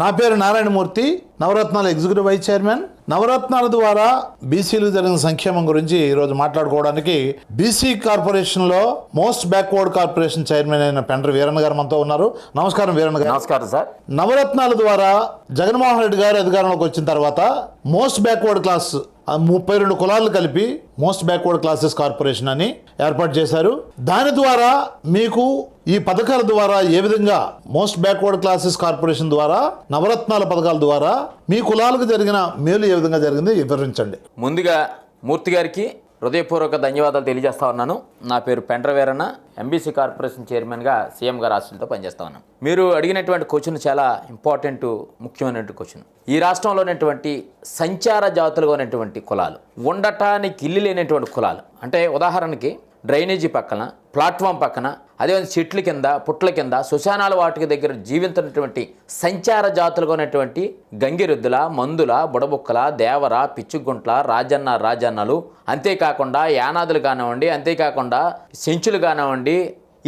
నా పేరు నారాయణమూర్తి. నవరత్నాల ఎగ్జిక్యూటివ్ వైస్ చైర్మన్ నవరత్నాల ద్వారా బీసీలు జరిగిన సంక్షేమం గురించి ఈరోజు మాట్లాడుకోవడానికి బీసీ కార్పొరేషన్లో మోస్ట్ బ్యాక్వర్డ్ కార్పొరేషన్ చైర్మన్ అయిన పెండ్ర వీరన్న గారు మనతో ఉన్నారు. నమస్కారం వీరన్న గారు. నమస్కారం సార్. నవరత్నాల ద్వారా జగన్మోహన్ రెడ్డి గారు అధికారంలోకి వచ్చిన తర్వాత మోస్ట్ బ్యాక్వర్డ్ క్లాస్ ముప్పై రెండు కులాలు కలిపి మోస్ట్ బ్యాక్వర్డ్ క్లాసెస్ కార్పొరేషన్ అని ఏర్పాటు చేశారు. దాని ద్వారా మీకు ఈ పథకాల ద్వారా ఏ విధంగా మోస్ట్ బ్యాక్వర్డ్ క్లాసెస్ కార్పొరేషన్ ద్వారా నవరత్నాల పథకాల ద్వారా మీ కులాలకు జరిగిన మేలు ఏ విధంగా జరిగిందో వివరించండి. ముందుగా మూర్తి గారికి హృదయపూర్వక ధన్యవాదాలు తెలియజేస్తా ఉన్నాను. నా పేరు పెండ్ర ఎంబీసీ కార్పొరేషన్ చైర్మన్గా సీఎం గారు ఆస్తులతో పనిచేస్తా ఉన్నాను. మీరు అడిగినటువంటి క్వశ్చన్ చాలా ఇంపార్టెంట్ ముఖ్యమైనటువంటి క్వశ్చన్. ఈ రాష్ట్రంలో ఉన్నటువంటి సంచార జాతులుగా ఉన్నటువంటి కులాలు ఉండటానికి ఇల్లు లేనటువంటి కులాలు అంటే ఉదాహరణకి డ్రైనేజీ పక్కన ప్లాట్ఫామ్ పక్కన అదేవిధంగా చెట్ల కింద పుట్ల కింద శ్మశానాల వాటికి దగ్గర జీవించినటువంటి సంచార జాతులుగా ఉన్నటువంటి గంగిరెద్దుల మందుల బుడబుక్కల దేవర పిచ్చుగుంట్ల రాజన్న రాజన్నలు అంతేకాకుండా యానాదులు కానివ్వండి అంతేకాకుండా సెంచులు కానివ్వండి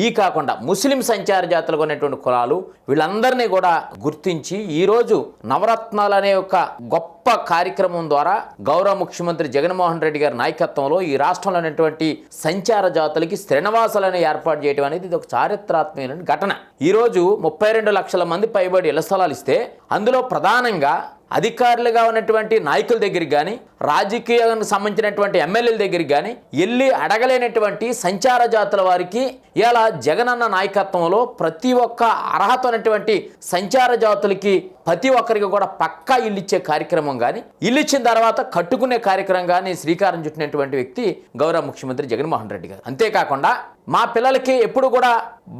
ఈ కాకుండా ముస్లిం సంచార జాతులుగా ఉన్నటువంటి కులాలు వీళ్ళందరినీ కూడా గుర్తించి ఈరోజు నవరత్నాలు అనే ఒక గొప్ప కార్యక్రమం ద్వారా గౌరవ ముఖ్యమంత్రి జగన్మోహన్ రెడ్డి గారి నాయకత్వంలో ఈ రాష్ట్రంలో ఉన్నటువంటి సంచార జాతులకి శ్రీనివాసాలను ఏర్పాటు చేయడం అనేది ఇది ఒక చారిత్రాత్మకమైన ఘటన. ఈరోజు ముప్పై రెండు లక్షల మంది పైబడి ఇళ్ళ స్థలాలు ఇస్తే అందులో ప్రధానంగా అధికారులుగా ఉన్నటువంటి నాయకుల దగ్గరికి కానీ రాజకీయానికి సంబంధించినటువంటి ఎమ్మెల్యేల దగ్గరికి కానీ వెళ్ళి అడగలేనటువంటి సంచార జాతుల వారికి ఇలా జగనన్న నాయకత్వంలో ప్రతి ఒక్క అర్హత ఉన్నటువంటి సంచార జాతులకి ప్రతి ఒక్కరికి కూడా పక్కా ఇల్లు ఇచ్చే కార్యక్రమం కానీ ఇల్లు ఇచ్చిన తర్వాత కట్టుకునే కార్యక్రమం కానీ శ్రీకారం చుట్టినటువంటి వ్యక్తి గౌరవ ముఖ్యమంత్రి జగన్మోహన్ రెడ్డి గారు. అంతేకాకుండా మా పిల్లలకి ఎప్పుడు కూడా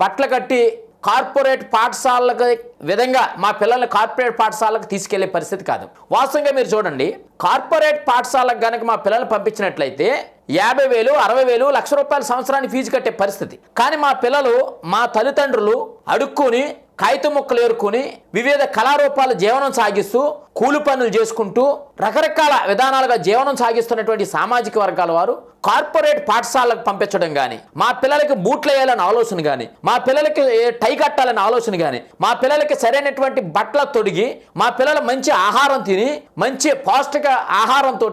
బట్టలు కట్టి కార్పొరేట్ పాఠశాలకు విధంగా మా పిల్లల్ని కార్పొరేట్ పాఠశాలకు తీసుకెళ్ళే పరిస్థితి కాదు. వాస్తవంగా మీరు చూడండి కార్పొరేట్ పాఠశాలకు కనుక మా పిల్లల్ని పంపించినట్లయితే యాభై వేలు అరవై వేలు లక్ష రూపాయల సంవత్సరానికి ఫీజు కట్టే పరిస్థితి. కానీ మా పిల్లలు మా తల్లిదండ్రులు అడుక్కుని కాగితం ముక్కలు ఏరుకుని వివిధ కళారూపాల జీవనం సాగిస్తూ కూలి పనులు చేసుకుంటూ రకరకాల విధానాలుగా జీవనం సాగిస్తున్నటువంటి సామాజిక వర్గాల వారు కార్పొరేట్ పాఠశాలకు పంపించడం కానీ మా పిల్లలకి బూట్లు వేయాలని ఆలోచన కానీ మా పిల్లలకి టై కట్టాలని ఆలోచన కానీ మా పిల్లలకి సరైనటువంటి బట్టల తొడిగి మా పిల్లలు మంచి ఆహారం తిని మంచి పౌష్టిక ఆహారంతో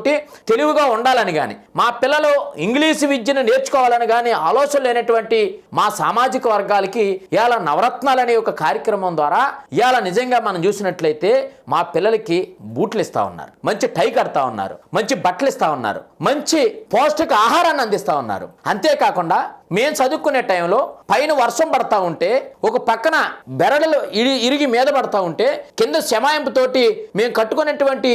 తెలివిగా ఉండాలని కానీ మా పిల్లలు ఇంగ్లీష్ విద్యను నేర్చుకోవాలని కానీ ఆలోచన లేనటువంటి మా సామాజిక వర్గాలకి ఇవాళ నవరత్నాలు అనే ఒక కార్యక్రమం ద్వారా ఇవాళ నిజంగా మనం చూసినట్లయితే మా పిల్లలకి బూట్లు ఇస్తా ఉన్నారు. మంచి టై కడతా ఉన్నారు మంచి బట్టలు ఇస్తా ఉన్నారు మంచి పౌష్టిక ఆహారాన్ని అందిస్తా ఉన్నారు. అంతేకాకుండా మేము చదువుకునే టైంలో పైన వర్షం పడతా ఉంటే ఒక పక్కన బెరడలు ఇరి ఇరిగి మీద పడతా ఉంటే కింద శమాయింపుతోటి మేము కట్టుకునేటువంటి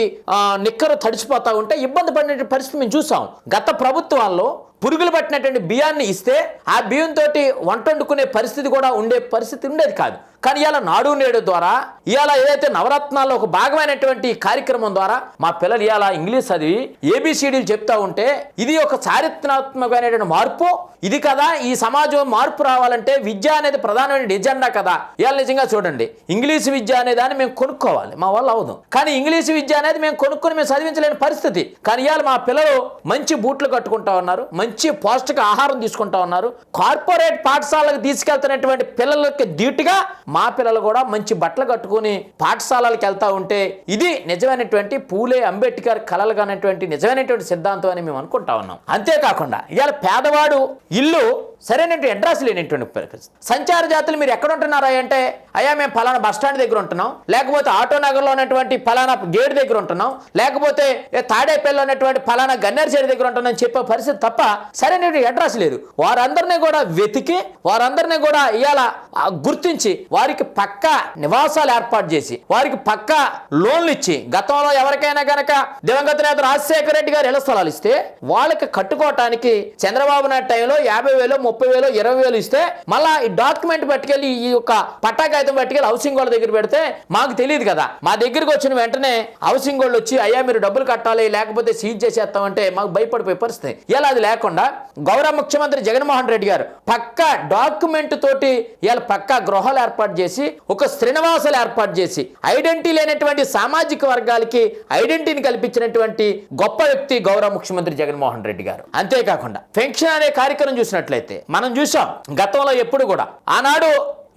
నిక్కరు తడిచిపోతా ఉంటే ఇబ్బంది పడిన పరిస్థితి మేము చూసాం. గత ప్రభుత్వాల్లో పురుగులు పట్టినటువంటి బియ్యాన్ని ఇస్తే ఆ బియ్యంతో వంట వండుకునే పరిస్థితి కూడా ఉండే పరిస్థితి ఉండేది కాదు. కానీ ఇలా నాడు నేడు ద్వారా ఇవాళ ఏదైతే నవరత్నాల్లో ఒక భాగమైనటువంటి కార్యక్రమం ద్వారా మా పిల్లలు ఇవాళ ఇంగ్లీష్ చదివి ఏబిసిడీలు చెప్తా ఉంటే ఇది ఒక చారిత్రాత్మకమైనటువంటి మార్పు ఇది కదా ఈ సమాజం మార్పు రావాలంటే విద్య అనేది ప్రధానమైన ఎజెండా కదా. ఇవాళ నిజంగా చూడండి ఇంగ్లీష్ విద్య అనే దాన్ని మేము కొనుక్కోవాలి మా వల్ల అవదు కానీ ఇంగ్లీష్ విద్య అనేది మేము కొనుక్కొని మేము చదివించలేని పరిస్థితి. కానీ ఇవాళ మా పిల్లలు మంచి బూట్లు కట్టుకుంటా ఉన్నారు మంచి పౌష్టిక ఆహారం తీసుకుంటా ఉన్నారు. కార్పొరేట్ పాఠశాలకు తీసుకెళ్తున్నటువంటి పిల్లలకి ధీటుగా మా పిల్లలు కూడా మంచి బట్టలు కట్టుకుని పాఠశాలలకు వెళ్తా ఉంటే ఇది నిజమైనటువంటి పూలే అంబేద్కర్ కలలుగానటువంటి నిజమైనటువంటి సిద్ధాంతం అని మేము అనుకుంటా ఉన్నాం. అంతేకాకుండా ఇవాళ పేదవాడు ఇల్లు సరైనటువంటి అడ్రస్ లేనటువంటి పరిస్థితి. సంచార జాతులు మీరు ఎక్కడ ఉంటున్నారా అంటే అయ్యా మేము ఫలానా బస్టాండ్ దగ్గర ఉంటున్నాం. లేకపోతే ఆటో నగర్లో ఉన్నటువంటి ఫలానా గేట్ దగ్గర ఉంటున్నాం. లేకపోతే తాడేపల్లిలో ఉన్నటువంటి ఫలానా గన్నేరు దగ్గర ఉంటున్నాం చెప్పే పరిస్థితి తప్ప సరైనటువంటి అడ్రస్ లేదు. వారందరినీ కూడా వెతికి వారందరినీ కూడా ఇవాళ గుర్తించి వారికి పక్క నివాసాలు ఏర్పాటు చేసి వారికి పక్క లోన్లు ఇచ్చి గతంలో ఎవరికైనా గనక దివంగత నేత రాజశేఖర రెడ్డి గారు ఇళ్ళ స్థలాలు ఇస్తే వాళ్ళకి కట్టుకోవటానికి చంద్రబాబు నాయుడు టైంలో యాభై వేలు ముప్పై వేలు ఇరవై వేలు ఇస్తే మళ్ళా ఈ డాక్యుమెంట్ పట్టుకెళ్ళి ఈ యొక్క పట్టా కాగితం పట్టుకెళ్ళి హౌసింగ్ వాళ్ళ దగ్గర పెడితే మాకు తెలియదు కదా. మా దగ్గరికి వచ్చిన వెంటనే హౌసింగ్ వాళ్ళు వచ్చి అయ్యా మీరు డబ్బులు కట్టాలి లేకపోతే సీజ్ చేసేస్తామంటే మాకు భయపడిపోయే పరిస్థితి. ఇలా అది లేకుండా గౌరవ ముఖ్యమంత్రి జగన్మోహన్ రెడ్డి గారు పక్క డాక్యుమెంట్ తోటి ఇలా పక్క గృహాలు ఏర్పాటు చేసి ఒక శ్రీనివాసాలు ఏర్పాటు చేసి ఐడెంటిటీ లేనటువంటి సామాజిక వర్గాలకి ఐడెంటిటీని కల్పించినటువంటి గొప్ప వ్యక్తి గౌరవ ముఖ్యమంత్రి జగన్మోహన్ రెడ్డి గారు. అంతేకాకుండా పెన్షన్ అనే కార్యక్రమం చూసినట్లయితే మనం చూసాం గతంలో ఎప్పుడు కూడా ఆనాడు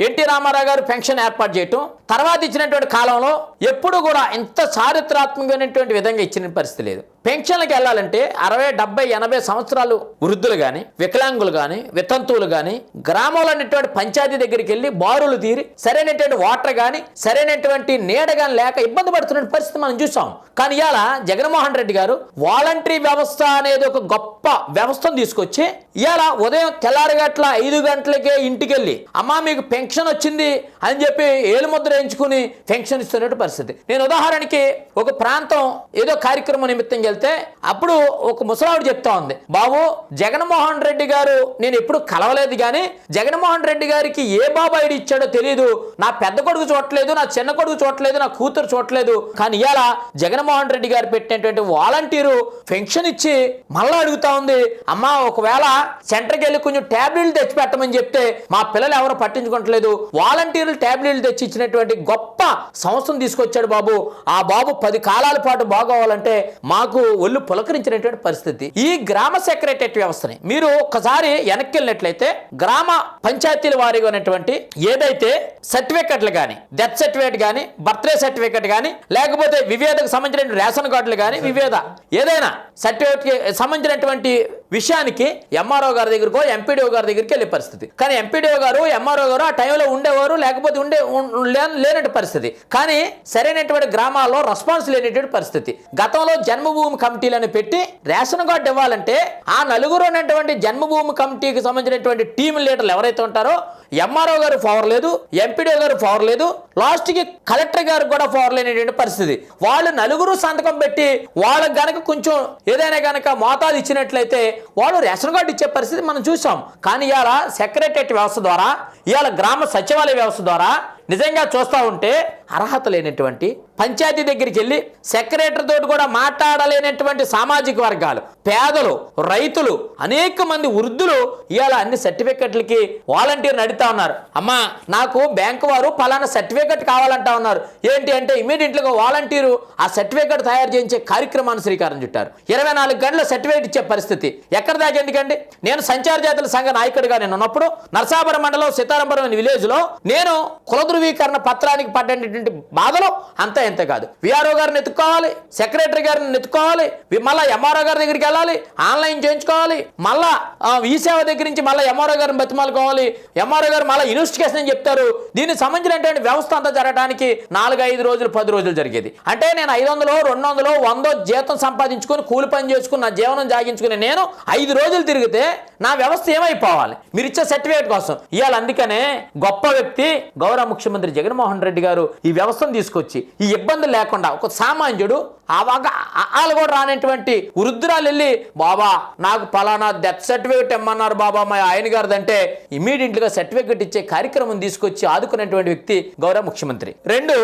ఎన్టీ రామారావు గారు పెన్షన్ ఏర్పాటు చేయటం తర్వాత ఇచ్చినటువంటి కాలంలో ఎప్పుడు కూడా ఇంత చారిత్రాత్మకమైనటువంటి విధంగా ఇచ్చిన పరిస్థితి లేదు. పెన్షన్లకు వెళ్ళాలంటే అరవై డెబ్బై ఎనభై సంవత్సరాలు వృద్ధులు కానీ వికలాంగులు కానీ వితంతువులు కానీ గ్రామంలో ఉన్నటువంటి పంచాయతీ దగ్గరికి వెళ్ళి బారులు తీరి సరైనటువంటి వాటర్ కానీ సరైనటువంటి నీడ కానీ లేక ఇబ్బంది పడుతున్న పరిస్థితి మనం చూసాం. కానీ ఇవాళ జగన్మోహన్ రెడ్డి గారు వాలంటరీ వ్యవస్థ అనేది ఒక గొప్ప వ్యవస్థను తీసుకొచ్చి ఇవాళ ఉదయం తెల్లారగట్ల ఐదు గంటలకే ఇంటికి వెళ్ళి అమ్మా మీకు పెన్షన్ వచ్చింది అని చెప్పి ఏలుముద్ర వేయించుకుని పెన్షన్ ఇస్తున్నట్టు పరిస్థితి. నేను ఉదాహరణకి ఒక ప్రాంతం ఏదో కార్యక్రమం నిమిత్తం వెళ్తే అప్పుడు ఒక ముసలావిడ చెప్తా ఉంది బాబు జగన్మోహన్ రెడ్డి గారు నేను ఎప్పుడు కలవలేదు కానీ జగన్మోహన్ రెడ్డి గారికి ఏ బాబు ఐడి ఇచ్చాడో తెలియదు నా పెద్ద కొడుకు చూడట్లేదు నా చిన్న కొడుకు చూడట్లేదు నా కూతురు చూడట్లేదు. కానీ ఇవాళ జగన్మోహన్ రెడ్డి గారు పెట్టినటువంటి వాలంటీరు పెన్షన్ ఇచ్చి మళ్ళీ అడుగుతా ఉంది అమ్మా ఒకవేళ సెంటర్కి వెళ్ళి కొంచెం ట్యాబ్లెట్లు తెచ్చి పెట్టమని చెప్తే మా పిల్లలు ఎవరు పట్టించుకోవట్లేదు. వాలంటీర్లు ట్యాబ్లెట్లు తెచ్చి ఇచ్చినటువంటి గొప్ప సంస్థను తీసుకొచ్చాడు బాబు. ఆ బాబు పది కాలాల పాటు బాగోవాలంటే మాకు ఒళ్ళు పులకరించినటువంటి పరిస్థితి. ఈ గ్రామ సెక్రటరీ వ్యవస్థని మీరు ఒకసారి వెనక్కి వెళ్ళినట్లయితే గ్రామ పంచాయతీల వారీగా ఉన్నటువంటి ఏదైతే సర్టిఫికెట్లు కానీ డెత్ సర్టిఫికేట్ కానీ బర్త్డే సర్టిఫికేట్ కానీ లేకపోతే వివేదకు సంబంధించిన రేషన్ కార్డులు కానీ వివేద ఏదైనా సర్టిఫికేట్ సంబంధించినటువంటి విషయానికి ఎంఆర్ఓ గారి దగ్గరకో ఎంపీడీఓ గారి దగ్గరికి వెళ్ళే పరిస్థితి. కానీ ఎంపీడీఓ గారు ఎంఆర్ఓ గారు ఆ టైంలో ఉండేవారు లేకపోతే ఉండే ఉం- లేనటువంటి పరిస్థితి. కానీ సరైనటువంటి గ్రామాల్లో రెస్పాన్స్ లేనటువంటి పరిస్థితి. గతంలో జన్మభూమి కమిటీలను పెట్టి రేషన్ కార్డు ఇవ్వాలంటే ఆ నలుగురు ఉన్నటువంటి జన్మభూమి కమిటీకి సంబంధించినటువంటి టీం లీడర్లు ఎవరైతే ఉంటారో ఎంఆర్ఓ గారు పవర్ లేదు ఎంపీడీఓ గారు పవర్ లేదు. లాస్ట్కి కలెక్టర్ గారు కూడా పవర్ లేనటువంటి పరిస్థితి. వాళ్ళు నలుగురు సంతకం పెట్టి వాళ్ళకి గనక కొంచెం ఏదైనా గనక మోతాదు ఇచ్చినట్లయితే వాళ్ళు రేషన్ కార్డు ఇచ్చే పరిస్థితి మనం చూసాం కానీ ఇవాళ సెక్రటరియట్ వ్యవస్థ ద్వారా ఇవాళ గ్రామ సచివాలయ వ్యవస్థ ద్వారా నిజంగా చూస్తూ ఉంటే అర్హత లేనటువంటి పంచాయతీ దగ్గరికి వెళ్ళి సెక్రటరీ తోటి కూడా మాట్లాడలేనటువంటి సామాజిక వర్గాలు పేదలు రైతులు అనేక మంది వృద్ధులు ఇవాళ అన్ని సర్టిఫికెట్లకి వాలంటీర్ నడుతా ఉన్నారు. అమ్మా నాకు బ్యాంకు వారు పలానా సర్టిఫికెట్ కావాలంటా ఉన్నారు. ఏంటి అంటే ఇమీడియట్గా వాలంటీరు ఆ సర్టిఫికెట్ తయారు చేయించే కార్యక్రమాన్ని శ్రీకారం చుట్టారు. ఇరవై నాలుగు గంటల సర్టిఫికేట్ ఇచ్చే పరిస్థితి ఎక్కడ దాకా ఎందుకండి? నేను సంచార జాతుల సంఘ నాయకుడిగా నేను ఉన్నప్పుడు నర్సాపురం మండలం సీతారాంపురం అనే విలేజ్లో నేను కుల ధృవీకరణ పత్రానికి పడ్డటువంటి బాధలు అంతా ఎంత కాదు. విఆర్ఓ గారిని ఎత్తుకోవాలి సెక్రటరీ గారిని ఎత్తుకోవాలి మళ్ళీ మళ్ళా ఎంఆర్ఓ గారి దగ్గరికి వెళ్ళాలి ఆన్లైన్ చేయించుకోవాలి మళ్ళా ఆ, ఈ సేవ దగ్గర నుంచి మళ్ళీ ఎంఆర్ఓ గారిని బతిమాలుకోవాలి ఎంఆర్ఓ గారు మళ్ళీ ఇన్వెస్టిగేషన్ అని చెప్తారు. దీనికి సంబంధించినటువంటి వ్యవస్థ అంతా జరగడానికి నాలుగు ఐదు రోజులు పది రోజులు జరిగేది. అంటే నేను ఐదు వందలు రెండు వందలు వందో జీతం సంపాదించుకొని కూలి పని చేసుకుని నా జీవనం జాగించుకుని నేను ఐదు రోజులు తిరిగితే నా వ్యవస్థ ఏమైపోవాలి? మీరు ఇచ్చే సర్టిఫికేట్ కోసం. ఇవాళ అందుకనే గొప్ప వ్యక్తి గౌరవ ముఖ్యమంత్రి జగన్మోహన్ రెడ్డి గారు ఈ వ్యవస్థను తీసుకొచ్చి ఈ ఇబ్బంది లేకుండా ఒక సామాన్యుడు ఆవాగా వాళ్ళు కూడా రానటువంటి వృద్ధురాలు వెళ్ళి బాబా నాకు పలానా డెత్ సర్టిఫికేట్ ఇమ్మన్నారు బాబా మా ఆయన గారిదంటే ఇమీడియట్గా సర్టిఫికేట్ ఇచ్చే కార్యక్రమం తీసుకొచ్చి ఆదుకున్నటువంటి వ్యక్తి గౌరవ ముఖ్యమంత్రి. రెండు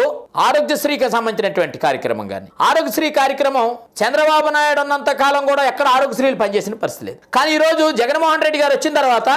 ఆరోగ్యశ్రీకి సంబంధించినటువంటి కార్యక్రమం కానీ. ఆరోగ్యశ్రీ కార్యక్రమం చంద్రబాబు నాయుడు ఉన్నంత కాలం కూడా ఎక్కడ ఆరోగ్యశ్రీలు పనిచేసిన పరిస్థితి లేదు. కానీ ఈ రోజు జగన్మోహన్ రెడ్డి గారు వచ్చిన తర్వాత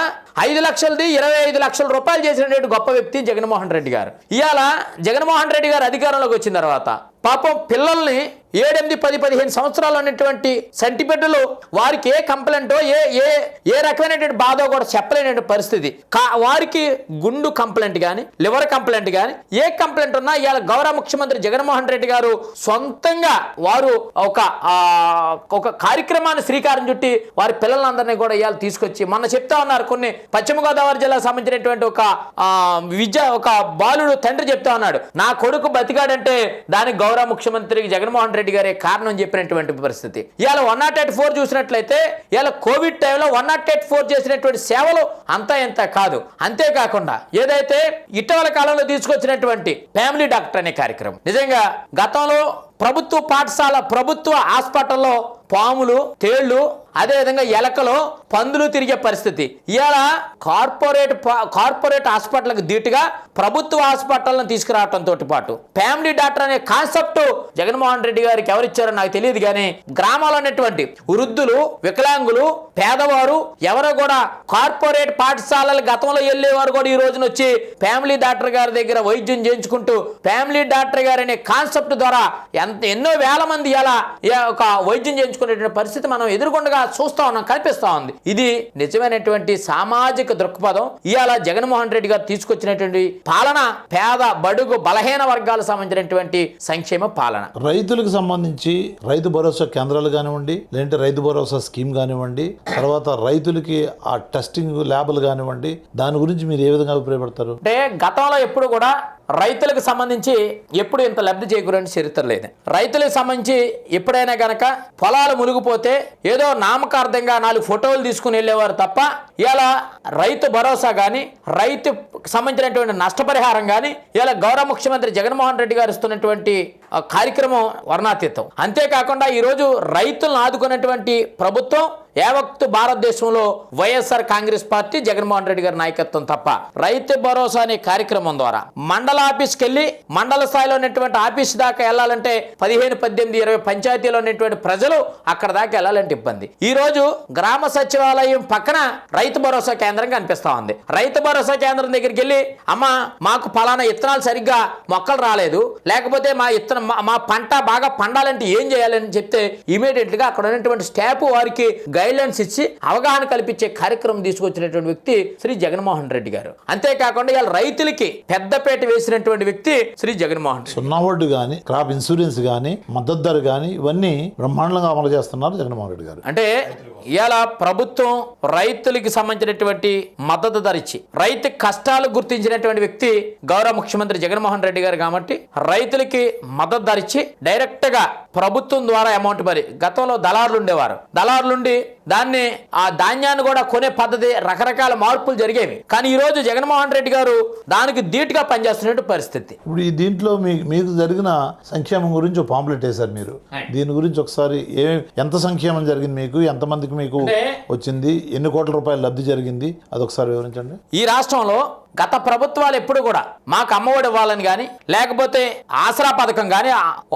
ఐదు లక్షలది ఇరవై ఐదు లక్షల రూపాయలు చేసినటువంటి గొప్ప వ్యక్తి జగన్మోహన్ రెడ్డి గారు. ఇవాళ జగన్మోహన్ రెడ్డి గారు అధికారంలోకి వచ్చిన తర్వాత పాపం పిల్లల్ని ఏడెనిమిది పది పదిహేను సంవత్సరాలు ఉన్నటువంటి సంటిబిడ్డలు వారికి ఏ కంప్లైంటో ఏ ఏ ఏ రకమైనటువంటి బాధో కూడా చెప్పలేనటువంటి పరిస్థితి. కా వారికి గుండు కంప్లైంట్ కానీ లివర్ కంప్లైంట్ కానీ ఏ కంప్లైంట్ ఉన్నా ఇవాళ గౌరవ ముఖ్యమంత్రి జగన్మోహన్ రెడ్డి గారు సొంతంగా వారు ఒక ఒక కార్యక్రమాన్ని శ్రీకారం చుట్టి వారి పిల్లలందరినీ కూడా ఇవాళ తీసుకొచ్చి మొన్న చెప్తా ఉన్నారు కొన్ని పశ్చిమ గోదావరి జిల్లాకు సంబంధించినటువంటి ఒక విద్య ఒక బాలుడు తండ్రి చెప్తా ఉన్నాడు. నా కొడుకు బతికాడంటే దానికి గౌరవ ముఖ్యమంత్రికి జగన్మోహన్ రెడ్డి గారే కారణం చెప్పినటువంటి పరిస్థితి. ఇవాళ వన్ నాట్ ఎయిట్ ఫోర్ చూసినట్లయితే ఇవాళ కోవిడ్ టైంలో వన్ నాట్ ఎయిట్ ఫోర్ చేసినటువంటి సేవలు అంతా ఎంత కాదు. అంతేకాకుండా ఏదైతే ఇటీవల కాలంలో తీసుకొచ్చినటువంటి ఫ్యామిలీ డాక్టర్ అనే కార్యక్రమం. నిజంగా గతంలో ప్రభుత్వ పాఠశాల ప్రభుత్వ హాస్పిటల్లో పాములు తేళ్ళు అదేవిధంగా ఎలకలు పందులు తిరిగే పరిస్థితి. ఇవాళ కార్పొరేట్ కార్పొరేట్ హాస్పిటల్కి ధీటుగా ప్రభుత్వ హాస్పిటల్ని తీసుకురావడంతో పాటు ఫ్యామిలీ డాక్టర్ అనే కాన్సెప్ట్ జగన్మోహన్ రెడ్డి గారికి ఎవరిచ్చారో నాకు తెలియదు కానీ గ్రామాల్లో ఉన్నటువంటి వృద్ధులు వికలాంగులు పేదవారు ఎవరో కూడా కార్పొరేట్ పాఠశాలలు గతంలో వెళ్ళేవారు కూడా ఈ రోజున వచ్చి ఫ్యామిలీ డాక్టర్ గారి దగ్గర వైద్యం చేయించుకుంటూ ఫ్యామిలీ డాక్టర్ గారు అనే కాన్సెప్ట్ ద్వారా ఎంత ఎన్నో వేల మంది ఎలా ఒక వైద్యం చేయించుకునేటువంటి పరిస్థితి మనం ఎదుర్కొండగా చూస్తా ఉన్నాం కనిపిస్తా ఉంది. ఇది నిజమైనటువంటి సామాజిక దృక్పథం. ఇవాళ జగన్మోహన్ రెడ్డి గారు తీసుకొచ్చినటువంటి పాలన పేద బడుగు బలహీన వర్గాలకు సంబంధించినటువంటి సంక్షేమ పాలన. రైతులకు సంబంధించి రైతు భరోసా కేంద్రాలు కానివ్వండి లేదంటే రైతు భరోసా స్కీమ్ కానివ్వండి తర్వాత రైతులకి ఆ టెస్టింగ్ ల్యాబ్లు కానివ్వండి దాని గురించి మీరు ఏ విధంగా అభిప్రాయపడతారు? అంటే గతంలో ఎప్పుడు కూడా రైతులకు సంబంధించి ఎప్పుడు ఇంత లబ్ధి చేకూరని చరిత్ర లేదు. రైతులకు సంబంధించి ఎప్పుడైనా గనక పొలాలు మునిగిపోతే ఏదో నామకార్థంగా నాలుగు ఫోటోలు తీసుకుని వెళ్ళేవారు తప్ప ఇలా రైతు భరోసా కానీ రైతు సంబంధించినటువంటి నష్టపరిహారం కానీ ఇలా గౌరవ ముఖ్యమంత్రి జగన్మోహన్ రెడ్డి గారు ఇస్తున్నటువంటి కార్యక్రమం వర్ణాతీతం. అంతేకాకుండా ఈరోజు రైతులను ఆదుకున్నటువంటి ప్రభుత్వం యావత్తు భారతదేశంలో YSR Congress party Jaganmohan Reddy గారి నాయకత్వం తప్ప రైతు భరోసా అనే కార్యక్రమం ద్వారా మండల ఆఫీస్కి వెళ్ళి మండల స్థాయిలో ఉన్నటువంటి ఆఫీస్ దాకా వెళ్ళాలంటే పదిహేను పద్దెనిమిది ఇరవై పంచాయతీలో ఉన్నటువంటి ప్రజలు అక్కడ దాకా వెళ్ళాలంటే ఇబ్బంది. ఈ రోజు గ్రామ సచివాలయం పక్కన రైతు భరోసా కేంద్రం కనిపిస్తా ఉంది. రైతు భరోసా కేంద్రం దగ్గరికి వెళ్ళి అమ్మ మాకు ఫలానా ఇత్తనాలు సరిగ్గా మొక్కలు రాలేదు. లేకపోతే మా ఇత్తనం మా- మా పంట బాగా పండాలంటే ఏం చేయాలని చెప్తే ఇమీడియట్గా అక్కడ ఉన్నటువంటి స్టాఫ్ వారికి గైడ్లైన్స్ ఇచ్చి అవగాహన కల్పించే కార్యక్రమం తీసుకొచ్చినటువంటి వ్యక్తి శ్రీ జగన్మోహన్ రెడ్డి గారు. అంతేకాకుండా ఇవాళ రైతులకి పెద్దపేట వేసినటువంటి వ్యక్తి శ్రీ జగన్మోహన్ రెడ్డి. సున్నా వడ్డీ కానీ క్రాప్ ఇన్సూరెన్స్ కానీ మద్దతు ధర కానీ ఇవన్నీ బ్రహ్మాండంగా అమలు చేస్తున్నారు జగన్మోహన్ రెడ్డి గారు. అంటే ఇవాళ ప్రభుత్వం రైతులకి సంబంధించినటువంటి మద్దతు ధర ఇచ్చి రైతు కష్టాలు గుర్తించినటువంటి వ్యక్తి గౌరవ ముఖ్యమంత్రి జగన్మోహన్ రెడ్డి గారు కాబట్టి రైతులకి మద్దతు ధర ఇచ్చి డైరెక్ట్గా ప్రభుత్వం ద్వారా అమౌంట్ మరి గతంలో దళారులు ఉండేవారు. దళారులుండి దాన్ని ఆ ధాన్యాన్ని కూడా కొనే పద్ధతి రకరకాల మార్పులు జరిగేవి. కానీ ఈ రోజు జగన్మోహన్ రెడ్డి గారు దానికి ధీటుగా పనిచేస్తున్నటువంటి పరిస్థితి. ఇప్పుడు ఈ దీంట్లో మీ మీకు జరిగిన సంక్షేమం గురించి ఒక పాంప్లెట్ వేశారు మీరు. దీని గురించి ఒకసారి ఏ ఎంత సంక్షేమం జరిగింది మీకు ఎంతమందికి మీకు వచ్చింది ఎన్ని కోట్ల రూపాయల లబ్ధి జరిగింది అదొకసారి వివరించండి. ఈ రాష్ట్రంలో గత ప్రభుత్వాలు ఎప్పుడు కూడా మాకు అమ్మఒడి ఇవ్వాలని కానీ లేకపోతే ఆసరా పథకం కానీ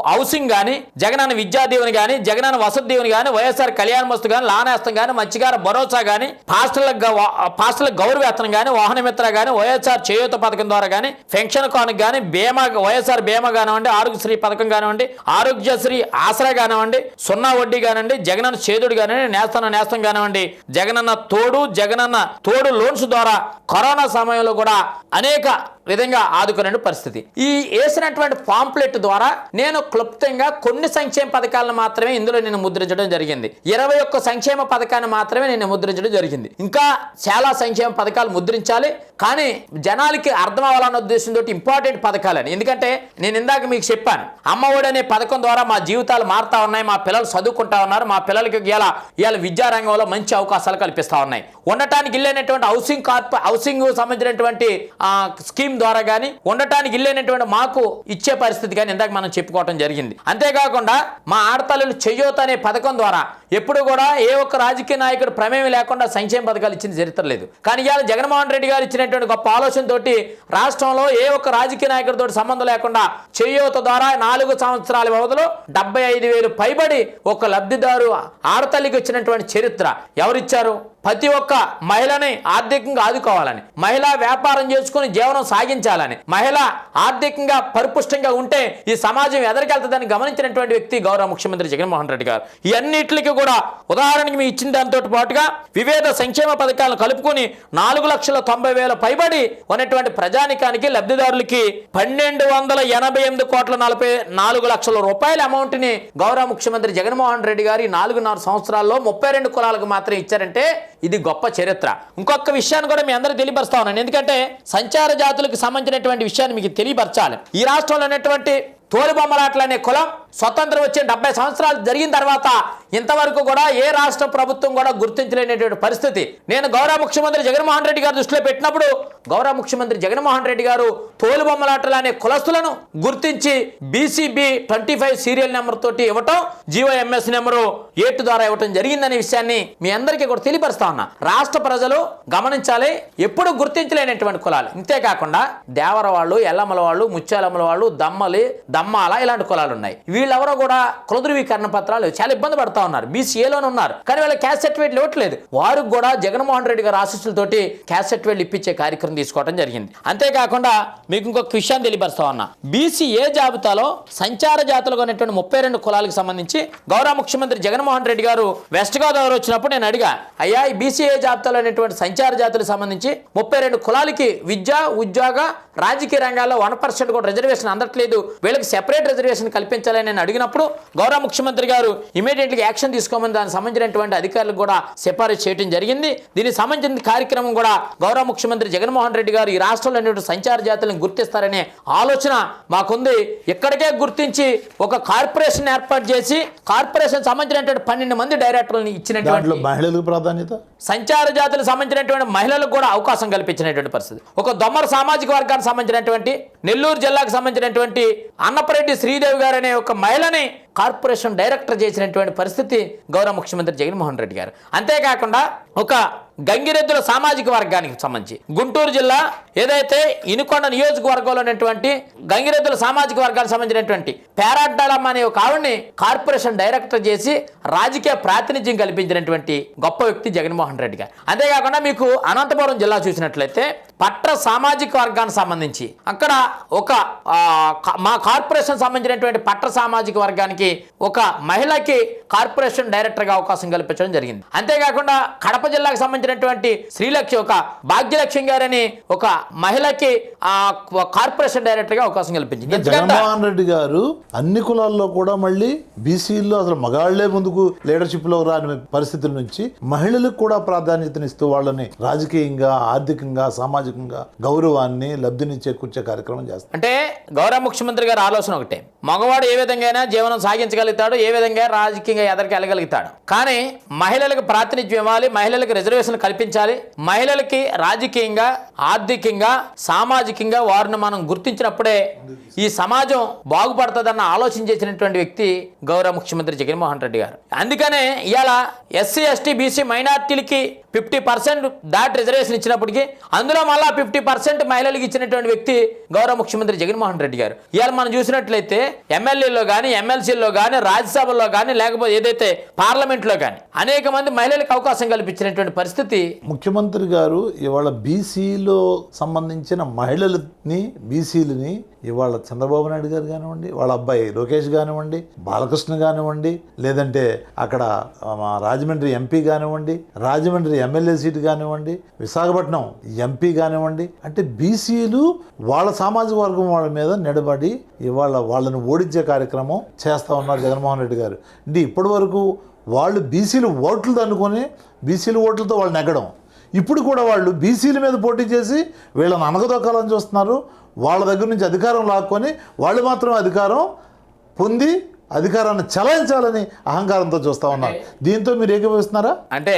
హౌసింగ్ కానీ జగనన్న విద్యా దీవెని కానీ జగనన్న వసతి దీవెని కానీ వైఎస్ఆర్ కళ్యాణ మస్తు కానీ లానేస్తం కానీ మత్స్యకార భరోసా కానీ పాస్టర్లకు గ- పాస్టర్లకు గౌరవేతనం కానీ వాహనమిత్ర కానీ వైఎస్ఆర్ చేయూత పథకం ద్వారా కానీ పెన్షన్ కానుక కానీ బీమా వైఎస్ఆర్ బీమా కానివ్వండి ఆరోగ్యశ్రీ పథకం కానివ్వండి ఆరోగ్యశ్రీ ఆసరా కానివ్వండి సున్నా వడ్డీ కానివ్వండి జగనన్న చేదుడు కానివ్వండి నేస్తన్న నేస్తం కానివ్వండి జగనన్న తోడు జగనన్న తోడు లోన్స్ ద్వారా కరోనా సమయంలో కూడా అనేక విధంగా ఆదుకునే పరిస్థితి. ఈ వేసినటువంటి పాంప్లెట్ ద్వారా నేను క్లుప్తంగా కొన్ని సంక్షేమ పథకాలను మాత్రమే ఇందులో నేను ముద్రించడం జరిగింది. ఇరవై ఒక్క సంక్షేమ పథకాన్ని మాత్రమే నేను ముద్రించడం జరిగింది. ఇంకా చాలా సంక్షేమ పథకాలు ముద్రించాలి. కానీ జనాలకి అర్థం అవ్వాలన్న ఉద్దేశంతో ఇంపార్టెంట్ పథకాలని. ఎందుకంటే నేను ఇందాక మీకు చెప్పాను అమ్మఒడి అనే పథకం ద్వారా మా జీవితాలు మారుతా ఉన్నాయి మా పిల్లలు చదువుకుంటా ఉన్నారు మా పిల్లలకి ఇలా ఇవాళ విద్యారంగంలో మంచి అవకాశాలు కల్పిస్తా ఉన్నాయి. ఉండటానికి వెళ్ళినటువంటి హౌసింగ్ కార్ప హౌసింగ్ సంబంధించినటువంటి ఆ, స్కీమ్ ద్వారా కానీ ఉండటానికి ఇల్లేనటువంటి మాకు ఇచ్చే పరిస్థితి కానీ ఇందాక మనం చెప్పుకోవటం జరిగింది. అంతేకాకుండా మా ఆడతల్లులు చెయ్యోత అనే పథకం ద్వారా ఎప్పుడు కూడా ఏ ఒక్క రాజకీయ నాయకుడు ప్రమేయం లేకుండా సంక్షేమ పథకాలు ఇచ్చిన చరిత్ర లేదు. కానీ ఇవాళ జగన్మోహన్ రెడ్డి గారు ఇచ్చినటువంటి గొప్ప ఆలోచనతోటి రాష్ట్రంలో ఏ ఒక్క రాజకీయ నాయకుడితో సంబంధం లేకుండా చేయూత ద్వారా నాలుగు సంవత్సరాల వ్యవధిలో డెబ్బై ఐదు వేలు పైబడి ఒక లబ్ధిదారు ఆడతల్లికి వచ్చినటువంటి చరిత్ర. ఎవరిచ్చారు? ప్రతి ఒక్క మహిళని ఆర్థికంగా ఆదుకోవాలని మహిళ వ్యాపారం చేసుకుని జీవనం సాగించాలని మహిళ ఆర్థికంగా పరిపుష్టంగా ఉంటే ఈ సమాజం ఎదరికెళ్తుందని గమనించినటువంటి వ్యక్తి గౌరవ ముఖ్యమంత్రి జగన్మోహన్ రెడ్డి గారు. ఇవన్నిటికి కూడా ఉదాహరణకి మీ ఇచ్చిన దాంతో పాటుగా వివిధ సంక్షేమ పథకాలను కలుపుకొని నాలుగు లక్షల తొంభై వేల పైబడి ఉన్నటువంటి ప్రజానికానికి లబ్ధిదారులకి పన్నెండు వందల ఎనభై ఎనిమిది కోట్ల నలభై నాలుగు లక్షల రూపాయల అమౌంట్ని గౌరవ ముఖ్యమంత్రి జగన్మోహన్ రెడ్డి గారి నాలుగున్నర సంవత్సరాల్లో ముప్పై రెండు కులాలకు మాత్రం ఇచ్చారంటే ఇది గొప్ప చరిత్ర. ఇంకొక విషయాన్ని కూడా మీ అందరికీ తెలియపరుస్తా ఉన్నాను. ఎందుకంటే సంచార జాతులకు సంబంధించినటువంటి విషయాన్ని మీకు తెలియపరచాలి. ఈ రాష్ట్రంలో ఉన్నటువంటి తోలుబొమ్మలాట్ల అనే కులం స్వతంత్రం వచ్చే డెబ్బై సంవత్సరాలు జరిగిన తర్వాత ఇంతవరకు కూడా ఏ రాష్ట్ర ప్రభుత్వం కూడా గుర్తించలేనటువంటి పరిస్థితి. నేను గౌరవ ముఖ్యమంత్రి జగన్మోహన్ రెడ్డి గారు దృష్టిలో పెట్టినప్పుడు గౌరవ ముఖ్యమంత్రి జగన్మోహన్ రెడ్డి గారు తోలుబొమ్మలాటలు అనే కులస్తులను గుర్తించి BCB twenty five serial number తోటి ఇవ్వటం జిఓఎంఎస్ నెంబరు ఏటు ద్వారా ఇవ్వటం జరిగిందనే విషయాన్ని మీ అందరికీ కూడా తెలియపరుస్తా ఉన్నా. రాష్ట్ర ప్రజలు గమనించాలి ఎప్పుడు గుర్తించలేనటువంటి కులాలు. ఇంతేకాకుండా దేవర వాళ్ళు ఎల్లమ్మల వాళ్ళు ముత్యాలమ్మల వాళ్ళు దమ్మలి దమ్మాల ఇలాంటి కులాలు ఉన్నాయి. వీళ్ళెవరో కూడా కుల ధృవీకరణ పత్రాలు చాలా ఇబ్బంది పడతా ఉన్నారు. బీసీఏలోనే ఉన్నారు. కానీ వీళ్ళ క్యాస్ట్ సర్టిఫికేట్లు ఇవ్వట్లేదు వారికి కూడా జగన్మోహన్ రెడ్డి గారి ఆశీస్సులతోటి క్యాస్ట్ సర్టిఫికేట్లు ఇప్పించే కార్యక్రమం తీసుకోవడం జరిగింది. అంతేకాకుండా మీకు ఇంకొక విషయాన్ని తెలియపరుస్తా ఉన్నా. బీసీఏ జాబితాలో సంచార జాతులుగా ఉన్నటువంటి ముప్పై రెండు కులాలకు సంబంధించి గౌరవ ముఖ్యమంత్రి జగన్మోహన్ రెడ్డి గారు వెస్ట్ గోదావరి వచ్చినప్పుడు నేను అడిగా అయ్యా ఈ బీసీఏ జాబితాలో అనేటువంటి సంచార జాతులకు సంబంధించి ముప్పై రెండు కులాలకి విద్య ఉద్యోగ రాజకీయ రంగాల్లో వన్ పర్సెంట్ కూడా రిజర్వేషన్ అందట్లేదు. వీళ్ళకి సెపరేట్ రిజర్వేషన్ కల్పించాలని నేను అడిగినప్పుడు గౌరవ ముఖ్యమంత్రి గారు ఇమీడియట్గా యాక్షన్ తీసుకోమని దానికి సంబంధించినటువంటి అధికారులకు కూడా సిఫారసు చేయడం జరిగింది. దీనికి సంబంధించిన కార్యక్రమం కూడా గౌరవ ముఖ్యమంత్రి జగన్మోహన్ రెడ్డి గారు ఈ రాష్ట్రంలో ఉన్నటువంటి సంచార జాతులను గుర్తిస్తారనే ఆలోచన మాకుంది. ఇక్కడికే గుర్తించి ఒక కార్పొరేషన్ ఏర్పాటు చేసి కార్పొరేషన్ సంబంధించినటువంటి పన్నెండు మంది డైరెక్టర్లను ఇచ్చినటువంటి మహిళలకు ప్రాధాన్యత? సంచార జాతులకు సంబంధించినటువంటి మహిళలకు కూడా అవకాశం కల్పించినటువంటి పరిస్థితి. ఒక దొమ్మర సామాజిక వర్గానికి సంబంధించినటువంటి నెల్లూరు జిల్లాకు సంబంధించినటువంటి అన్నపరెడ్డి శ్రీదేవి గారు అనే ఒక మహిళని కార్పొరేషన్ డైరెక్టర్ చేసినటువంటి పరిస్థితి గౌరవ ముఖ్యమంత్రి జగన్మోహన్ రెడ్డి గారు. అంతేకాకుండా ఒక గంగిరెద్దుల సామాజిక వర్గానికి సంబంధించి గుంటూరు జిల్లా ఏదైతే ఇనుకొండ నియోజకవర్గంలో ఉన్నటువంటి గంగిరెద్దుల సామాజిక వర్గానికి సంబంధించినటువంటి పేరాడ్డాలమ్మ అనే ఒక ఆవిడ్ని కార్పొరేషన్ డైరెక్టర్ చేసి రాజకీయ ప్రాతినిధ్యం కల్పించినటువంటి గొప్ప వ్యక్తి జగన్మోహన్ రెడ్డి గారు. అంతేకాకుండా మీకు అనంతపురం జిల్లా చూసినట్లయితే పట్ట సామాజిక వర్గానికి సంబంధించి అక్కడ ఒక మా కార్పొరేషన్ సంబంధించినటువంటి పట్ట సామాజిక వర్గానికి ఒక మహిళకి కార్పొరేషన్ డైరెక్టర్గా అవకాశం కల్పించడం జరిగింది. అంతేకాకుండా కడప జిల్లాకు సంబంధించినటువంటి శ్రీలక్ష్మి ఒక భాగ్యలక్ష్మి గారని ఒక మహిళకి ఆ కార్పొరేషన్ డైరెక్టర్గా అవకాశం కల్పించింది. జగన్మోహన్ రెడ్డి గారు అన్ని కులాల్లో కూడా మళ్ళీ బీసీల్లో అసలు మగాళ్ళే ముందుకు లీడర్షిప్లో రాని పరిస్థితుల నుంచి మహిళలకు కూడా ప్రాధాన్యతనిస్తూ వాళ్ళని రాజకీయంగా ఆర్థికంగా సామాజికంగా గౌరవాన్ని లబ్ధిని చేకూర్చే కార్యక్రమం చేస్తారు. అంటే గౌరవ ముఖ్యమంత్రి గారి ఆలోచన ఒకటే. మగవాడు ఏ విధంగా జీవనం సాగించగలుగుతాడు ఏ విధంగా రాజకీయంగా ఎదరికి వెళ్ళగలుగుతాడు. కానీ మహిళలకు ప్రాతినిధ్యం ఇవ్వాలి మహిళలకు రిజర్వేషన్ కల్పించాలి. మహిళలకి రాజకీయంగా ఆర్థికంగా సామాజికంగా వారిని మనం గుర్తించినప్పుడే ఈ సమాజం బాగుపడుతుందన్న ఆలోచన చేసినటువంటి వ్యక్తి గౌరవ ముఖ్యమంత్రి జగన్మోహన్ రెడ్డి గారు. అందుకనే ఇవాళ ఎస్సీ ఎస్టీ బీసీ మైనార్టీలకి ఫిఫ్టీ పర్సెంట్ దాట్ రిజర్వేషన్ ఇచ్చినప్పటికీ అందులో మళ్ళా ఫిఫ్టీ పర్సెంట్ మహిళలకు ఇచ్చినటువంటి వ్యక్తి గౌరవ ముఖ్యమంత్రి జగన్మోహన్ రెడ్డి గారు. ఇవాళ మనం చూసినట్లయితే ఎమ్మెల్యేలో కానీ ఎమ్మెల్సీలో కానీ రాజ్యసభలో కానీ లేకపోతే ఏదైతే పార్లమెంట్లో కానీ అనేక మంది మహిళలకు అవకాశం కల్పించినటువంటి పరిస్థితి ముఖ్యమంత్రి గారు ఇవాళ బీసీలో సంబంధించిన మహిళలని బీసీలని ఇవాళ చంద్రబాబు నాయుడు గారు కానివ్వండి వాళ్ళ అబ్బాయి లోకేష్ కానివ్వండి బాలకృష్ణ కానివ్వండి లేదంటే అక్కడ రాజమండ్రి ఎంపీ కానివ్వండి రాజమండ్రి ఎమ్మెల్యే సీటు కానివ్వండి విశాఖపట్నం ఎంపీ కానివ్వండి అంటే బీసీలు వాళ్ళ సామాజిక వర్గం వాళ్ళ మీద నిలబడి ఇవాళ వాళ్ళని ఓడించే కార్యక్రమం చేస్తా ఉన్నారు జగన్మోహన్ రెడ్డి గారు. అంటే ఇప్పటి వరకు వాళ్ళు బీసీలు ఓట్లు దన్నుకొని బీసీలు ఓట్లతో వాళ్ళు నెగ్గడం. ఇప్పుడు కూడా వాళ్ళు బీసీల మీద పోటీ చేసి వీళ్ళని అనగదొక్కాలని చూస్తున్నారు. వాళ్ళ దగ్గర నుంచి అధికారం లాక్కొని వాళ్ళు మాత్రం అధికారం పొంది అధికారాన్ని చలాయించాలని అహంకారంతో చూస్తూ ఉన్నారు. దీంతో మీరు ఏకీభవిస్తున్నారా? అంటే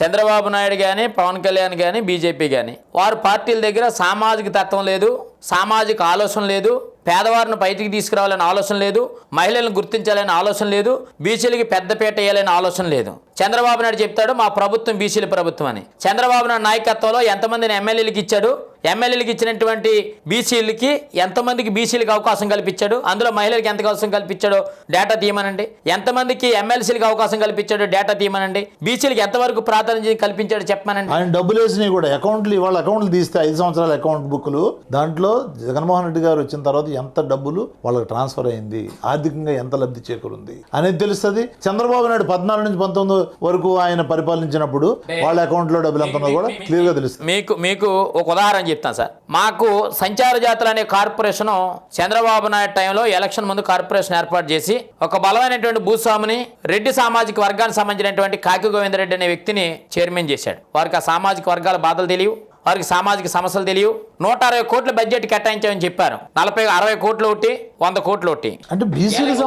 చంద్రబాబు నాయుడు కానీ పవన్ కళ్యాణ్ కానీ బీజేపీ కానీ వారి పార్టీల దగ్గర సామాజిక తత్వం లేదు సామాజిక ఆలోచన లేదు పేదవారిని బయటికి తీసుకురావాలని ఆలోచన లేదు మహిళలను గుర్తించాలని ఆలోచన లేదు బీసీలకి పెద్దపీట వేయాలని ఆలోచన లేదు. చంద్రబాబు నాయుడు చెప్తాడు మా ప్రభుత్వం బీసీల ప్రభుత్వం అని. చంద్రబాబు నాయుడు నాయకత్వంలో ఎంతమందిని ఎమ్మెల్యేలకు ఇచ్చాడు? ఎమ్మెల్యేలకు ఇచ్చినటువంటి బీసీలకి ఎంతమందికి బీసీలకు అవకాశం కల్పించాడు? అందులో మహిళలకు ఎంత అవకాశం కల్పించాడో? డేటా తీయమనండి. ఎంతమందికి ఎమ్మెల్సీలకు అవకాశం కల్పించాడో? డేటా తీయమనండి. బీసీలకు ఎంతవరకు ప్రాధాన్యత కల్పించాడో చెప్పమనండి. ఆయన డబ్బులు వేసినవి కూడా అకౌంట్లు ఇవాళ అకౌంట్లు తీస్తే ఐదు సంవత్సరాల అకౌంట్ బుక్లు. దాంట్లో జగన్మోహన్ రెడ్డి గారు వచ్చిన తర్వాత ఎంత డబ్బులు వాళ్ళకి ట్రాన్స్ఫర్ అయింది? ఆర్థికంగా ఎంత లబ్ధి చేకూరుంది? అనేది తెలుస్తుంది. చంద్రబాబు నాయుడు పద్నాలుగు నుంచి పంతొమ్మిది వరకు ఆయన పరిపాలించినప్పుడు వాళ్ళ అకౌంట్లో డబ్బులు ఎంత కూడా క్లియర్గా తెలుస్తుంది. మీకు మీకు ఒక ఉదాహరణ చెప్తాను సార్. మాకు సంచార జాతులు అనే కార్పొరేషన్ చంద్రబాబు నాయుడు టైంలో ఎలక్షన్ ముందు కార్పొరేషన్ ఏర్పాటు చేసి ఒక బలమైనటువంటి భూస్వామిని రెడ్డి సామాజిక వర్గానికి సంబంధించినటువంటి కాకి గోవిందరెడ్డి అనే వ్యక్తిని చైర్మన్ చేశాడు. వారికి ఆ సామాజిక వర్గాల బాధలు తెలియవు వారికి సామాజిక సమస్యలు తెలియవు. నూట అరవై కోట్ల బడ్జెట్ కేటాయించామని చెప్పారు. నలభై అరవై కోట్లు ఒకటి వంద కోట్లు ఒకటి. అంటే బీసీలకు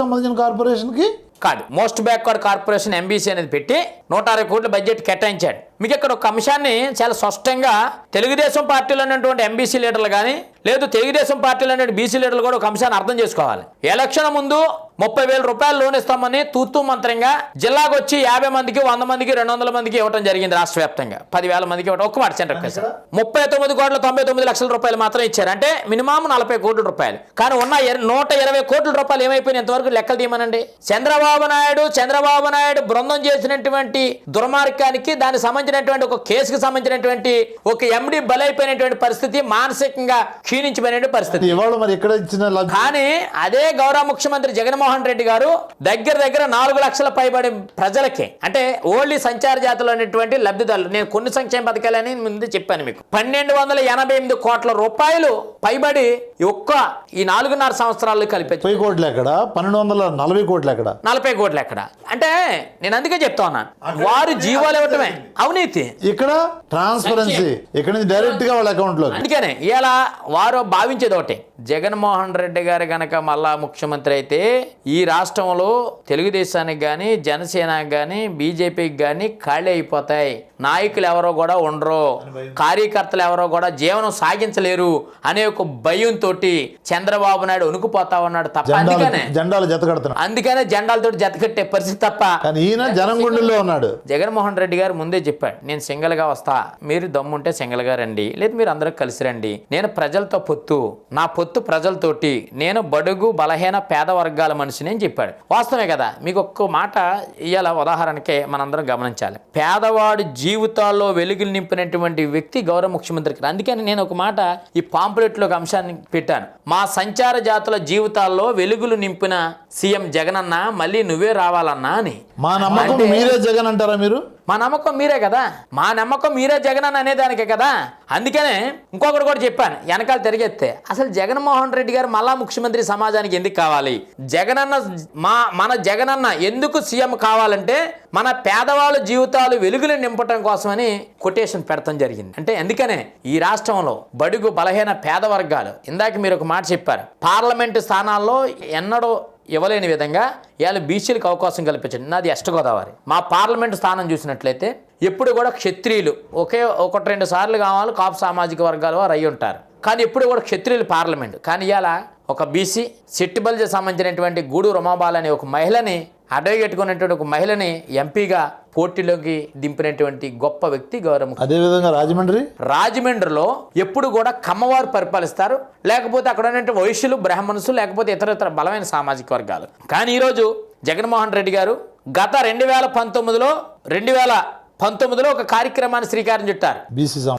సంబంధించిన కార్పొరేషన్కి కాదు. మోస్ట్ బ్యాక్వర్డ్ కార్పొరేషన్ ఎంబీసీ అనేది పెట్టి నూట అరవై కోట్ల బడ్జెట్ కేటాయించాడు. మీకు ఇక్కడ ఒక అంశాన్ని చాలా స్పష్టంగా తెలుగుదేశం పార్టీలో ఉన్నటువంటి ఎంబీసీ లీడర్లు కానీ లేదు తెలుగుదేశం పార్టీలో ఉన్నటువంటి బీసీ లీడర్లు కూడా ఒక అంశాన్ని అర్థం చేసుకోవాలి. ఎలక్షన్ ముందు ముప్పై వేల రూపాయలు లోన్ ఇస్తామని తూతూ మంత్రంగా జిల్లాకు వచ్చి యాభై మందికి వంద మందికి రెండు వందల మందికి ఇవ్వడం జరిగింది రాష్ట్ర వ్యాప్తంగా. పదివేల మందికి ఇవ్వడం ఒక్క మాట సెంటర్ ముప్పై తొమ్మిది కోట్ల తొంభై తొమ్మిది లక్షల రూపాయలు మాత్రం ఇచ్చారు. అంటే మినిమం నలభై కోట్ల రూపాయలు. కానీ ఉన్న నూట ఇరవై కోట్ల రూపాయలు ఏమైపోయినాయి? ఇంతవరకు లెక్కలు తీయమనండి. చంద్రబాబు నాయుడు చంద్రబాబు నాయుడు బృందం చేసినటువంటి దుర్మార్గానికి దానికి సంబంధించినటువంటి ఒక కేసుకు సంబంధించినటువంటి ఒక ఎండి బలైపోయినటువంటి పరిస్థితి మానసికంగా క్షీణించిపోయిన పరిస్థితి. కానీ అదే గౌరవ ముఖ్యమంత్రి జగన్మోహన్ రెడ్డి గారు దగ్గర దగ్గర నాలుగు లక్షల పైబడి ప్రజలకి అంటే ఓన్లీ సంచార జాతులు అనేటువంటి లబ్ధిదారులు. నేను కొన్ని సంక్షేమ పథకాలని ముందు చెప్పాను మీకు. పన్నెండు వందల ఎనభై ఎనిమిది కోట్ల రూపాయలు పైబడి ఒక్క ఈ నాలుగున్నర సంవత్సరాలు కలిపి కోట్లు ఎక్కడ? పన్నెండు వందల నలభై కోట్లు ఎక్కడ? నలభై కోట్లు ఎక్కడ? అంటే నేను అందుకే చెప్తా ఉన్నాను వారు జీవాలు ఇవ్వటమే. అవినీతి. ఇక్కడ ట్రాన్స్పరెన్సీ. ఇక్కడ నుంచి డైరెక్ట్గా వాళ్ళ అకౌంట్లో అందుకనే ఇలా వారు భావించేది ఒకటి. జగన్మోహన్ రెడ్డి గారు గనక మళ్ళా ముఖ్యమంత్రి అయితే ఈ రాష్ట్రంలో తెలుగుదేశానికి కానీ జనసేనకి కానీ బీజేపీకి కానీ ఖాళీ అయిపోతాయి. నాయకులు ఎవరో కూడా ఉండరు. కార్యకర్తలు ఎవరో కూడా జీవనం సాగించలేరు అనే ఒక భయంతో చంద్రబాబు నాయుడు ఉనుకుపోతా ఉన్నాడు తప్ప అందుకనే. జెండాలు జత కడుతున్నాడు అందుకనే జెండాలతో జతకట్టే పరిస్థితి తప్ప కానీ ఈయన జనం గుండెల్లో ఉన్నాడు. జగన్మోహన్ రెడ్డి గారు ముందే చెప్పాడు నేను సింగిల్గా వస్తా. మీరు దమ్ముంటే సింగిల్గా రండి. లేదు మీరు అందరూ కలిసి రండి. నేను ప్రజలతో పొత్తు. నా పొత్తు ప్రజలతోటి. నేను బడుగు బలహీన పేద వర్గాల మనిషిని అని చెప్పాడు. వాస్తవమే కదా మీకు ఒక్క మాట ఇవాళ ఉదాహరణకే మనందరం గమనించాలి. పేదవాడి జీవితాల్లో వెలుగులు నింపినటువంటి వ్యక్తి గౌరవ ముఖ్యమంత్రికి అందుకని నేను ఒక మాట ఈ పాంపులెట్లో ఒక అంశాన్ని పెట్టాను. మా సంచార జాతుల జీవితాల్లో వెలుగులు నింపిన సీఎం జగనన్న మళ్ళీ నువ్వే రావాలన్నా అని. మా నమ్మకం మీరే జగన్ అంటారా మీరు? మా నమ్మకం మీరే కదా. మా నమ్మకం మీరే జగన్ అని అనేదానికే కదా. అందుకనే ఇంకొకటి కూడా చెప్పాను వెనకాల తిరిగెత్తే. అసలు జగన్మోహన్ రెడ్డి గారు మళ్ళా ముఖ్యమంత్రి సమాజానికి ఎందుకు కావాలి? జగనన్న మా మన జగనన్న ఎందుకు సీఎం కావాలంటే మన పేదవాళ్ళ జీవితాలు వెలుగులు నింపటం కోసమని కొటేషన్ పెడతాం జరిగింది. అంటే ఎందుకనే ఈ రాష్ట్రంలో బడుగు బలహీన పేద వర్గాలు ఇందాక మీరు ఒక మాట చెప్పారు పార్లమెంటు స్థానాల్లో ఎన్నడూ ఇవ్వలేని విధంగా ఇవాళ బీసీలకు అవకాశం కల్పించండి. నాది ఎస్ట్ గోదావరి మా పార్లమెంటు స్థానం చూసినట్లయితే ఎప్పుడు కూడా క్షత్రియులు ఒకే ఒకటి రెండు సార్లు కావాలి కాపు సామాజిక వర్గాల వారు అయి ఉంటారు. కానీ ఎప్పుడు కూడా క్షత్రియులు పార్లమెంట్. కానీ ఇవాళ ఒక బీసీ సిట్టిబల్జ సంబంధించినటువంటి గూడు రమాబాల్ అనే ఒక మహిళని అడ్డగెట్టుకున్నటువంటి ఒక మహిళని ఎంపీగా పోటీలోకి దింపినటువంటి గొప్ప వ్యక్తి గౌరవ అదే విధంగా రాజమండ్రి? రాజమండ్రిలో ఎప్పుడు కూడా కమ్మవారు పరిపాలిస్తారు. లేకపోతే అక్కడ ఉన్నటువంటి వైశ్యులు బ్రాహ్మణులు లేకపోతే ఇతర ఇతర బలమైన సామాజిక వర్గాలు. కానీ ఈరోజు జగన్మోహన్ రెడ్డి గారు గత రెండు వేల పంతొమ్మిదిలో రెండు వేల పంతొమ్మిదిలో ఒక కార్యక్రమాన్ని శ్రీకారం చుట్టారు.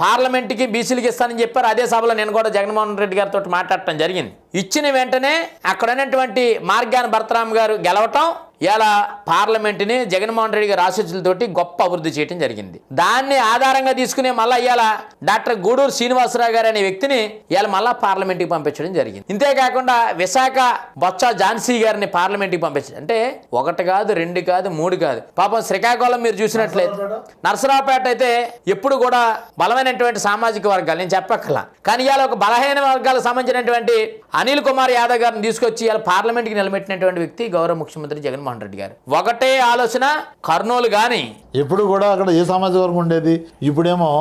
పార్లమెంట్కి బీసీలకు ఇస్తానని చెప్పారు. అదే సభలో నేను కూడా జగన్మోహన్ రెడ్డి గారితో మాట్లాడటం జరిగింది. ఇచ్చిన వెంటనే అక్కడ ఉన్నటువంటి మార్గాన్ భరతరామ్ గారు గెలవటం ఇలా పార్లమెంట్ని జగన్మోహన్ రెడ్డి గారి ఆశీస్సులతోటి గొప్ప అభివృద్ధి చేయడం జరిగింది. దాన్ని ఆధారంగా తీసుకునే మళ్ళీ ఇవాళ డాక్టర్ గూడూరు శ్రీనివాసరావు గారు అనే వ్యక్తిని ఇవాళ మళ్ళా పార్లమెంట్కి పంపించడం జరిగింది. ఇంతేకాకుండా విశాఖ బొత్స ఝాన్సీ గారిని పార్లమెంట్కి పంపించడం. అంటే ఒకటి కాదు రెండు కాదు మూడు కాదు. పాపం శ్రీకాకుళం మీరు చూసినట్లయితే నరసరావుపేట అయితే ఎప్పుడు కూడా బలమైనటువంటి సామాజిక వర్గాలు నేను చెప్పక్కల. కానీ ఇవాళ ఒక బలహీన వర్గాలకు సంబంధించినటువంటి అనిల్ కుమార్ యాదవ్ గారిని తీసుకొచ్చి ఇవాళ పార్లమెంట్కి నిలబెట్టినటువంటి వ్యక్తి గౌరవ ముఖ్యమంత్రి జగన్మోహన్ రెడ్డి గారు. ఒకటే ఆలోచన కర్నూలు కానీ ఎప్పుడు కూడా అక్కడ ఏ సామాజిక వర్గం ఉండేది? ఇప్పుడేమో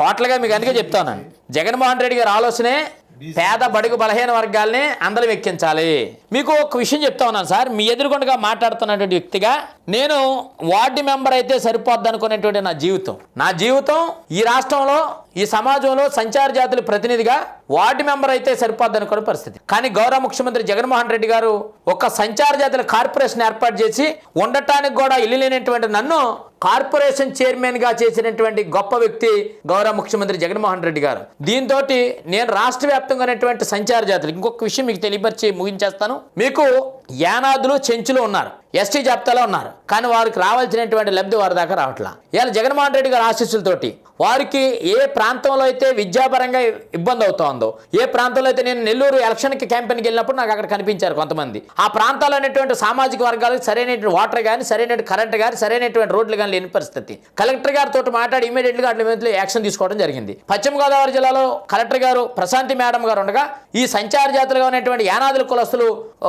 టోటల్గా మీకు అందుకే చెప్తాను. జగన్మోహన్ రెడ్డి గారి ఆలోచనే పేద బడుగు బలహీన వర్గాల్ని అందరం ఎక్కించాలి మీకు ఒక విషయం చెప్తా ఉన్నాను సార్. మీ ఎదురుగుండగా మాట్లాడుతున్నటువంటి వ్యక్తిగా నేను వార్డు మెంబర్ అయితే సరిపోద్ది అనుకునేటువంటి నా జీవితం. నా జీవితం ఈ రాష్ట్రంలో ఈ సమాజంలో సంచార జాతుల ప్రతినిధిగా వార్డు మెంబర్ అయితే సరిపోద్ది అనుకునే పరిస్థితి. కానీ గౌరవ ముఖ్యమంత్రి జగన్మోహన్ రెడ్డి గారు ఒక సంచార జాతుల కార్పొరేషన్ ఏర్పాటు చేసి ఉండటానికి కూడా ఇల్లు లేనటువంటి నన్ను కార్పొరేషన్ చైర్మన్గా చేసినటువంటి గొప్ప వ్యక్తి గౌరవ ముఖ్యమంత్రి జగన్మోహన్ రెడ్డి గారు. దీంతో నేను రాష్ట్ర వ్యాప్తంగా ఉన్నటువంటి సంచార జాతులు. ఇంకొక విషయం మీకు తెలియపరిచి ముగించేస్తాను. మీకు యానాదులు చెంచులు ఉన్నారు. ఎస్టీ జాబితాలో ఉన్నారు. కానీ వారికి రావాల్సినటువంటి లబ్ధి వారి దాకా రావట్లా. ఇలా జగన్మోహన్ రెడ్డి గారి ఆశీస్సులతోటి వారికి ఏ ప్రాంతంలో అయితే విద్యాపరంగా ఇబ్బంది అవుతోందో ఏ ప్రాంతంలో అయితే నేను నెల్లూరు ఎలక్షన్కి క్యాంపెయిన్కి వెళ్ళినప్పుడు నాకు అక్కడ కనిపించారు కొంతమంది. ఆ ప్రాంతాల్లో ఉన్నటువంటి సామాజిక వర్గాలకు సరైనటువంటి వాటర్ కానీ సరైనటువంటి కరెంట్ కానీ సరైనటువంటి రోడ్లు కానీ లేని పరిస్థితి. కలెక్టర్ గారితో మాట్లాడి ఇమీడియట్గా అట్ల మీద యాక్షన్ తీసుకోవడం జరిగింది. పశ్చిమ గోదావరి జిల్లాలో కలెక్టర్ గారు ప్రశాంతి మేడం గారు ఉండగా ఈ సంచార జాతులుగా ఉన్నటువంటి యానాదుల కులస్తులు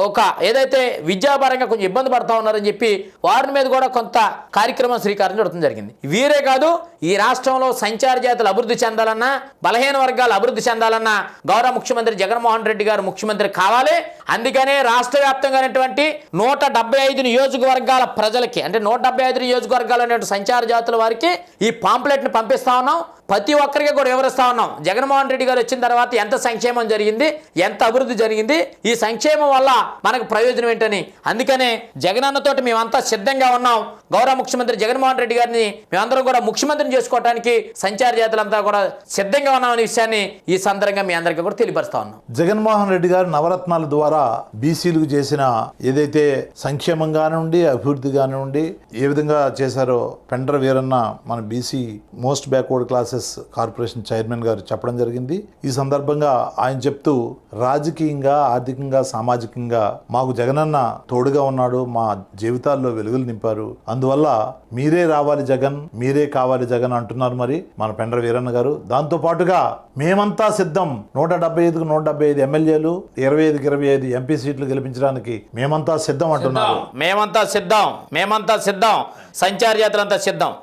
ఒక ఏదైతే విద్యాపరంగా కొంచెం ఇబ్బంది పడతా ఉన్నారని చెప్పి వారి మీద కూడా కొంత కార్యక్రమం శ్రీకారం చుడటం జరిగింది. వీరే కాదు ఈ రాష్ట్రంలో సంచార జాతులు అభివృద్ధి చెందాలన్నా బలహీన వర్గాలు అభివృద్ధి చెందాలన్నా గౌరవ ముఖ్యమంత్రి జగన్మోహన్ రెడ్డి గారు ముఖ్యమంత్రి కావాలి. అందుకనే రాష్ట్ర వ్యాప్తంగానటువంటి నూట డెబ్బై ఐదు నియోజకవర్గాల ప్రజలకి అంటే నూట డెబ్బై ఐదు నియోజకవర్గాలు అనేటువంటి సంచార జాతుల వారికి ఈ పాంప్లెట్ని పంపిస్తా ఉన్నాం. ప్రతి ఒక్కరికి కూడా వివరిస్తా ఉన్నాం. జగన్మోహన్ రెడ్డి గారు వచ్చిన తర్వాత ఎంత సంక్షేమం జరిగింది ఎంత అభివృద్ధి జరిగింది ఈ సంక్షేమం వల్ల మనకు ప్రయోజనం ఏంటని. అందుకనే జగనన్నతోటి మేమంతా సిద్ధంగా ఉన్నాం. గౌరవ ముఖ్యమంత్రి జగన్మోహన్ రెడ్డి గారిని మేమందరం కూడా ముఖ్యమంత్రిని చేసుకోవడానికి సంచార జాతులంతా కూడా సిద్ధంగా ఉన్నామనే విషయాన్ని ఈ సందర్భంగా మీ అందరికీ కూడా తెలియపరుస్తా ఉన్నాం. జగన్మోహన్ రెడ్డి గారు నవరత్నాల ద్వారా బీసీలకు చేసిన ఏదైతే సంక్షేమం కానివ్వండి అభివృద్ధి కానివ్వండి ఏ విధంగా చేశారో పెండర వీరన్న మన BC most backward classes corporation chairman గారు చెప్పడం జరిగింది. ఈ సందర్భంగా ఆయన చెప్తూ రాజకీయంగా ఆర్థికంగా సామాజికంగా మాకు జగనన్న తోడుగా ఉన్నాడు. మా జీవితాల్లో వెలుగులు నింపారు. అందువల్ల మీరే రావాలి జగన్ మీరే కావాలి జగన్ అంటున్నారు మరి మన పెండ్ర వీరన్న గారు. దాంతో పాటుగా మేమంతా సిద్ధం. నూట డెబ్బై ఐదుకు నూట డెబ్బై ఐదు ఎమ్మెల్యేలు ఇరవై ఐదుకి ఇరవై ఐదు ఎంపీ సీట్లు గెలిపించడానికి మేమంతా సిద్ధం అంటున్నారు. మేమంతా సిద్ధం. మేమంతా సిద్ధం. సంచార అంతా సిద్ధం.